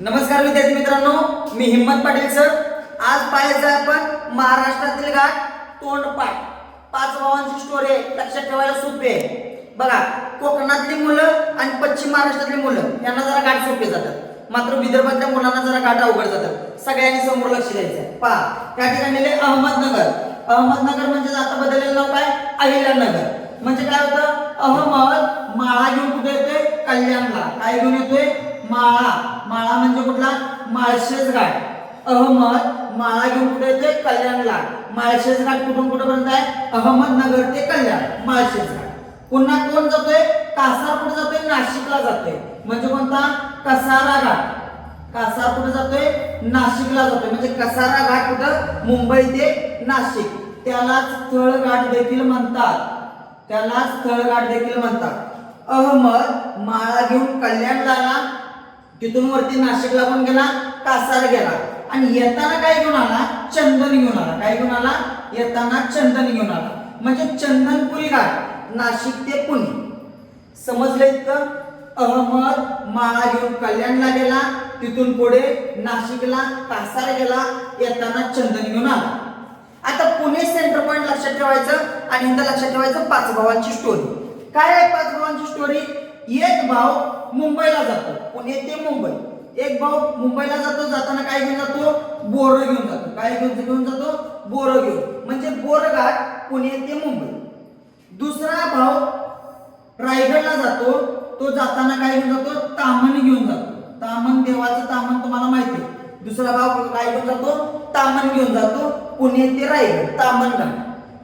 नमस्कार विद्यार्थी मित्रांनो मी हिम्मत पाटील सर. आज पाहायचं आपण महाराष्ट्रातील घाट तोंडपाठ. पाच भावांची स्टोरी आहे लक्षात ठेवायला सोपे आहे. बघा कोकणातली मुलं आणि पश्चिम महाराष्ट्रातली मुलं यांना जरा घाट सोपे जातात. मात्र विदर्भातल्या मुलांना जरा घाट अवघड जातात. सगळ्यांनी समोर लक्ष द्यायचं पहा त्या ठिकाणी लिहिले अहमदनगर. अहमदनगर म्हणजे आता बदललेलं नाव काय? अहिल्यानगर. म्हणजे काय होतं? अहमद माळा घेऊन कुठे येतोय? कल्याणला. काय घेऊन येतोय? माळा. माळा म्हणजे कुठला? माळशेज घाट. अहमद माळा घेऊन कुठे येते कल्याणला. माळशेज घाट कुठून कुठेपर्यंत आहे? अहमदनगर ते कल्याण. माळशेज घाट. पुन्हा कोण जातोय? कासार कुठे जातोय नाशिकला जातोय. म्हणजे कोणता? कसारा घाट. कासार कुठे जातोय नाशिकला जातोय. म्हणजे कसारा घाट कुठं? मुंबई ते नाशिक. त्याला स्थळघाट देखील म्हणतात. त्याला स्थळघाट देखील म्हणतात. अहमद माळा घेऊन कल्याण झाला तिथून वरती नाशिकला पण गेला कासार गेला. आणि येताना काय घेऊन आला? चंदन घेऊन आला. काय घेऊन आला? येताना चंदन घेऊन आला. म्हणजे चंदनपुरी घाट नाशिक ते पुणे. समजले तर अहमद माळा घेऊन कल्याणला गेला तिथून पुढे नाशिकला कासार गेला येताना चंदन घेऊन आला. आता पुणे सेंटर पॉइंट लक्षात ठेवायचं आणि इथं लक्षात ठेवायचं पाच भावांची स्टोरी काय आहे पाच भावांची स्टोरी एक भाव मुंबईला जातो. पुणे ते मुंबई? एक भाव मुंबईला जातो जाताना काय घेऊन जातो? बोरं घेऊन जातो. काय घेऊन घेऊन जातो? बोरं घेऊन. म्हणजे बोरघाट पुणे ते मुंबई? दुसरा भाव रायगडला जातो. तो जाताना काय घेऊन जातो? तामण घेऊन जातो. तामण देवाचं तामण तुम्हाला माहिती आहे. दुसरा भाव काय घेऊन जातो? तामण घेऊन जातो. पुणे ते रायगड. तामण घाट.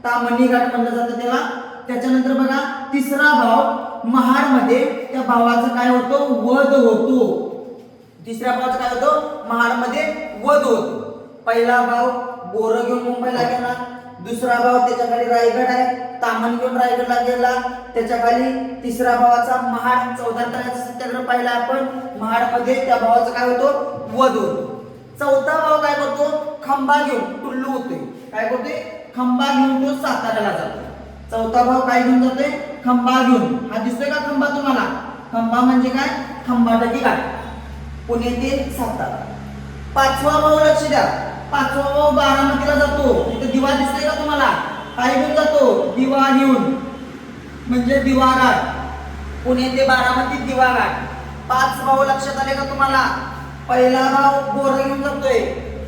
तामणी घाट म्हणलं जातं त्याला. त्याच्यानंतर बघा तिसरा भाव महाडमध्ये त्या भावाचं काय होतो? वध होतो. तिसऱ्या भावाचं काय होतं? महाडमध्ये वध होतो. पहिला भाव बोर घेऊन मुंबईला गेला. दुसरा भाव त्याच्याखाली रायगड आहे. तामण घेऊन रायगडला गेला. त्याच्याखाली तिसरा भावाचा महाड. चौदा तळ्याचा सत्याग्रह पाहिला आपण. महाडमध्ये त्या भावाचं काय होतो? वध होतो. चौथा भाव काय करतो? खंबा घेऊन टुल्लू होतोय. काय करतोय? खंबा घेऊन तो साताऱ्याला जातो चौथा भाव काय घेऊन जातोय? खंबा घेऊन. हा दिसतोय का खंबा तुम्हाला? खंबा म्हणजे काय? खंबाटकी घाट पुणे ते सातारा. पाचवा भाऊ लक्ष द्या. पाचवा भाऊ बारामतीला जातो. तिथे दिवा दिसतोय का तुम्हाला? काय घेऊन जातो. दिवा घेऊन. म्हणजे दिवा घाट पुणे ते बारामती दिवा घाट पाच भाऊ लक्षात आले का तुम्हाला? पहिला भाव बोर घेऊन जातोय.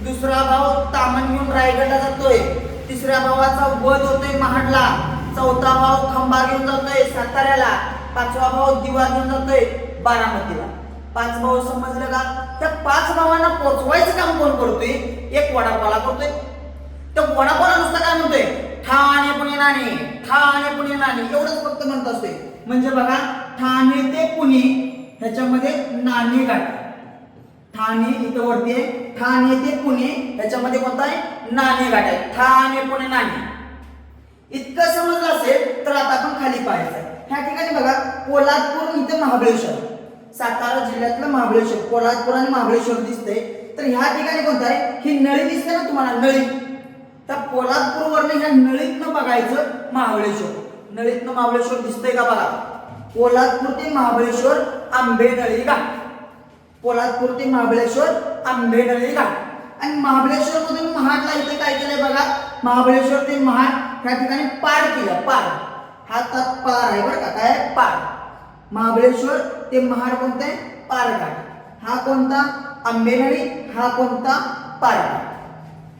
दुसरा भाव तामण घेऊन रायगडला जातोय. तिसऱ्या भावाचा वध होतोय महाडला. चौथा भाव खंबा घेऊन जातोय साताऱ्याला. पाचवा भाव दिवा घेऊन जातोय बारामतीला. पाच भाऊ समजलं का? त्या पाच भावांना पोचवायचं काम कोण करतोय? एक वडापाला करतोय. त्या वडापाला नुसतं काय म्हणतोय? ठाणे पुणे नाणे ठाणे पुणे नाणे. एवढंच फक्त म्हणत असतोय. म्हणजे बघा ठाणे ते पुणे ह्याच्यामध्ये नाणे घाट. ठाणे इथं वरती आहे. ठाणे ते पुणे ह्याच्यामध्ये कोणता आहे? नाणे गाठ आहे. ठाणे पुणे नाणे. इतकं समजलं असेल तर आता आपण खाली पाहायचं आहे ह्या ठिकाणी बघा पोलादपूर इथं महाबळेश्वर. सातारा जिल्ह्यातलं महाबळेश्वर. पोलादपूर आणि महाबळेश्वर दिसतंय. तर ह्या ठिकाणी कोणतं आहे? ही नळी दिसते ना तुम्हाला नळी. तर पोलादपूर ह्या नळीतनं बघायचं महाबळेश्वर. नळीतनं महाबळेश्वर दिसतंय का बघा? पोलादपूर ते महाबळेश्वर आंबेनळी घाट. पोलादपूर ते महाबळेश्वर आंबेनळी घाट. आणि महाबळेश्वर मधून महाडला इथे काय केलंय बघा? महाबळेश्वर ते महाड त्या ठिकाणी पार केलं पार. हातात पार आहे बरं का काय आहे? पार. महाबळेश्वर ते महाड कोणतं आहे? पारघाट. हा कोणता? आंबेनळी. हा कोणता? पारघाट.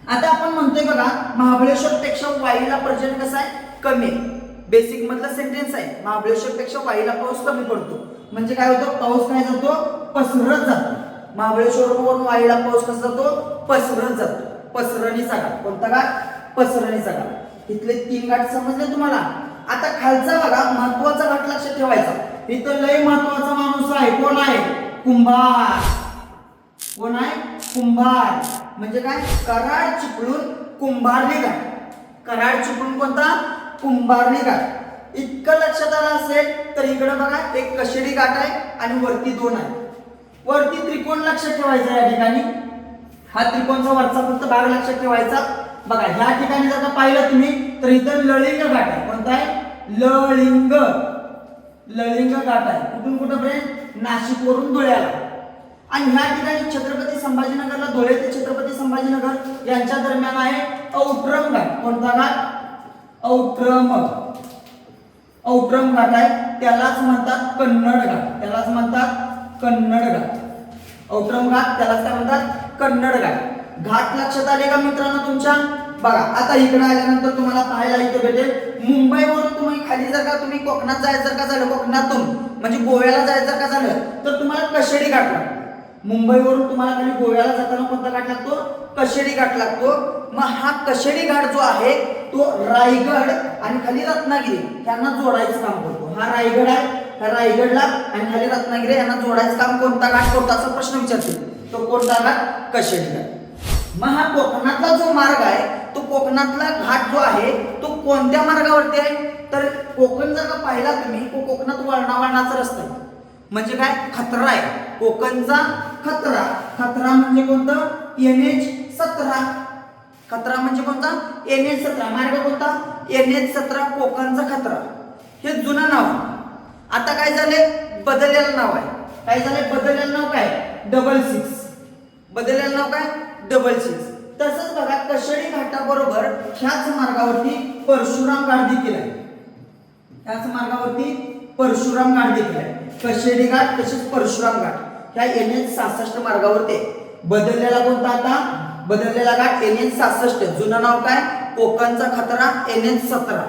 आता आपण म्हणतोय बघा महाबळेश्वर पेक्षा वाईला पर्जन कसा आहे? कमी बेसिक मधला सेंटेन्स आहे. महाबळेश्वर पेक्षा वाईला पाऊस कमी पडतो. म्हणजे काय होतं? पाऊस काय जातो पसरत जातो. महाबळेश्वरवरून वाईला पाऊस कसा जातो? पसरत जातो. पसरणीचा घाट कोणता घाट पसरणीचा घाट इथले तीन घाट समजले तुम्हाला? आता खालचा बघा महत्त्वाचा घाट लक्षात ठेवायचा. इथं लय महत्त्वाचा माणूस आहे. कोण आहे? कुंभार. कोण आहे? कुंभार. म्हणजे काय? कराड चिपळून कुंभारली घाट कराड चिपळून कोणता? कुंभारली घाट इतकं लक्षात आलं असेल तर इकडे बघा एक कशेडी घाट आहे आणि वरती दोन आहे. वरती त्रिकोण लक्षात ठेवायचा या ठिकाणी. हा त्रिकोणचा वरचा फक्त भाग लक्षात ठेवायचा. बघा ह्या ठिकाणी जर पाहिलं तुम्ही तर इथं लळिंग घाट आहे. कोणता आहे? लळिंग लळिंग घाट आहे. कुठून कुठं फ्रेंड नाशिक वरून धुळ्याला. आणि ह्या ठिकाणी छत्रपती संभाजीनगरला धुळे ते छत्रपती संभाजीनगर यांच्या दरम्यान आहे औट्रम घाट. कोणता घाट? औट्रम औट्रम घाट आहे. त्यालाच म्हणतात कन्नड घाट. त्यालाच म्हणतात कन्नड घाट. औट्रम घाट त्यालाच काय म्हणतात? कन्नड घाट. घाट लक्षात आले का मित्रांनो तुमच्या? बघा आता इकडे आल्यानंतर तुम्हाला पाहायला इथे भेटेल मुंबईवरून तुम्ही खाली जर का तुम्ही कोकणात जायचं का झालं कोकणातून म्हणजे गोव्याला जायचं का झालं तर तुम्हाला कशेडी घाट लागतो. मुंबईवरून तुम्हाला खाली गोव्याला जाताना कोणता घाट लागतो? कशेडी घाट लागतो. मग हा कशेडी घाट जो आहे तो रायगड आणि खाली रत्नागिरी यांना जोडायचं काम करतो. हा रायगड आहे रायगडला आणि खाली रत्नागिरी यांना जोडायचं काम कोणता घाट? करतो असा प्रश्न विचारतो. तो कोणता घाट? कशेडी घाट. मग हा कोकणातला जो मार्ग आहे तो कोकणातला घाट जो आहे तो कोणत्या मार्गावरती आहे? तर कोकण जर का पाहिला तुम्ही तो कोकणात वळणावळणाचा रस्ता आहे. म्हणजे काय? खतरा आहे. कोकणचा खतरा. खतरा म्हणजे कोणतं? एन एच सतरा. खतरा म्हणजे कोणता? एन एच सतरा. मार्ग कोणता? एन एच सतरा कोकणचा खतरा. हे जुनं नाव आता काय झाले बदललेलं नाव आहे. काय झालंय? बदललेलं नाव काय? Double six. बदललेलं नाव काय? डबल सिक्स तसंच बघा कशेडी घाटाबरोबर ह्याच मार्गावरती परशुराम घाट केलाय. आहे त्याच मार्गावरती परशुराम घाट केलाय. कशेडी घाट तसेच परशुराम घाट. ह्या एन एच सहासष्ट मार्गावरती बदललेला कोणता आता? बदललेला घाट एन एच सहासष्ट जुनं नाव काय? कोकणचा खतरा एन एच सतरा.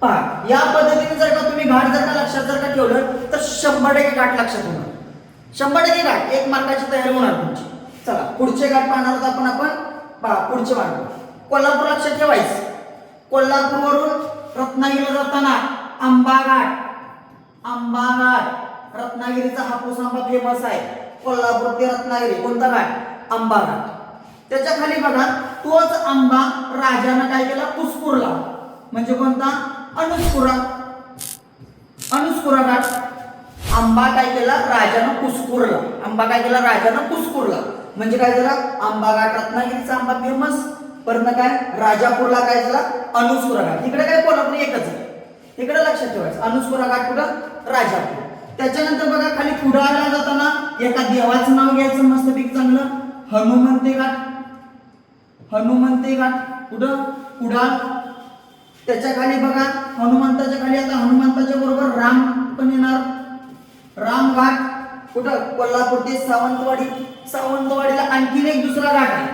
पहा या पद्धतीने जर का तुम्ही घाट जर का लक्षात जर का ठेवलं तर शंभर टक्के घाट लक्षात होणार शंभर टक्के घाट. एक मार्काची तयारी होणार तुमची. चला पुढचे घाट पाहणार आहोत आपण आपण पहा पुढचे मांडू कोल्हापूर लक्षात ठेवायचं कोल्हापूरवरून रत्नागिरीला जाताना आंबा घाट आंबा घाट रत्नागिरीचा हापूस आंबा फेमस आहे. कोल्हापूर ते रत्नागिरी कोणता घाट? आंबा घाट त्याच्याखाली बघा तोच आंबा राजानं काय केला? पुसपूरला म्हणजे कोणता? अनुस्पुरा अनुस्पुरा घाट. आंबा काय केला? राजानं पुसपूरला आंबा काय केला? राजानं पुसपूरला म्हणजे काय झाला? आंबा घाट रत्नागिरीचा आंबा फेमस. परत काय? राजापूरला काय झाला? अनुस्पुरा घाट. इकडे काय कोल्हापूर एकच आहे. इकडे लक्षात ठेवायचं. अनुस्पुरा घाट कुठं? राजापूर. त्याच्यानंतर बघा खाली कुडाळला जाताना एका देवाचं नाव घ्यायचं मस्तपैकी चांगलं. हनुमंते घाट. हनुमंते घाट. कुठं? कुडाळ. त्याच्याखाली बघा हनुमंताच्या खाली आता हनुमंताच्या बरोबर राम पण येणार. राम घाट. कुठं? कोल्हापूर ते सावंतवाडी. सावंतवाडीला आणखीन एक दुसरा घाट आहे.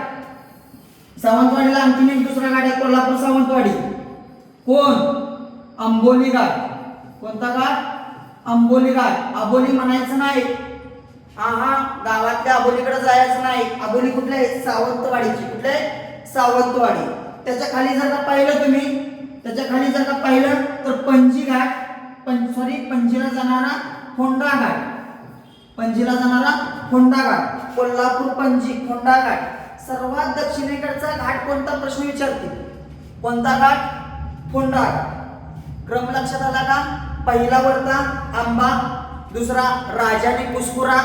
सावंतवाडीला आणखीन एक दुसरा घाट आहे कोल्हापूर सावंतवाडी. कोण? आंबोली घाट. कोणता घाट? आंबोली घाट. आबोली म्हणायचं नाही. हा गावातल्या आबोलीकडे जायचं नाही. आबोली कुठले? आहे सावंतवाडीची. कुठले? आहे सावंतवाडी. त्याच्याखाली जर का पाहिलं तुम्ही त्याच्याखाली जर का पाहिलं तर पणजी घाट पण सॉरी पणजीला जाणारा फोंडा घाट. पणजीला जाणारा फोंडा घाट. कोल्हापूर पणजी कोंडा घाट सर्वात दक्षिणेकडचा घाट कोणता? प्रश्न विचारते. कोणता घाट? कोंडा घाट क्रम लक्षात आला का? पहिला वरता आंबा दुसरा राजाने कुसकुरा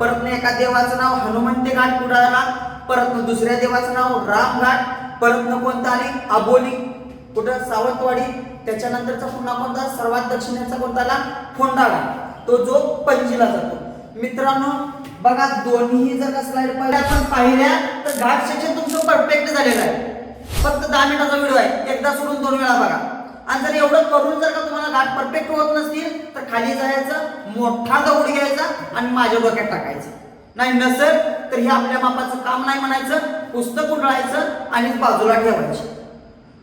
परत एका देवाचं नाव हनुमंती घाट कुडाळला परत दुसऱ्या देवाचं नाव राम घाट परत कोणता आली? आबोली. कुठं? सावंतवाडी. त्याच्यानंतरचा पुन्हा कोणता? सर्वात दक्षिणेचा कोणता आला? फोंडाळा तो जो पणजीला जातो. मित्रांनो बघा दोन्ही जर का स्लाइड पाहिल्या आपण पाहिल्या तर घाट सेक्शन तुमचं परफेक्ट झालेलं आहे. फक्त दहा मिनिटाचा व्हिडिओ आहे. एकदा सोडून दोन वेळा बघा. आणि जर एवढं करून जर का तुम्हाला घाट परफेक्ट होत नसतील तर खाली जायचं मोठा दौड घ्यायचा आणि माझ्या डोक्यात टाकायचं. नाही नसेल तर हे आपल्या बापाचं काम नाही म्हणायचं पुस्तक उंडळायचं आणि बाजूला ठेवायचं.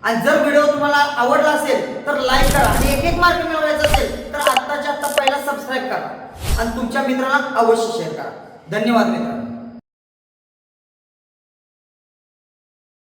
आणि जर व्हिडिओ तुम्हाला आवडला असेल तर लाईक करा. आणि एक एक मार्क मिळवायचा असेल तर आत्ताच्या आत्ता पहिला सबस्क्राईब करा. आणि तुमच्या मित्राला अवश्य शेअर करा. धन्यवाद मित्रांनो.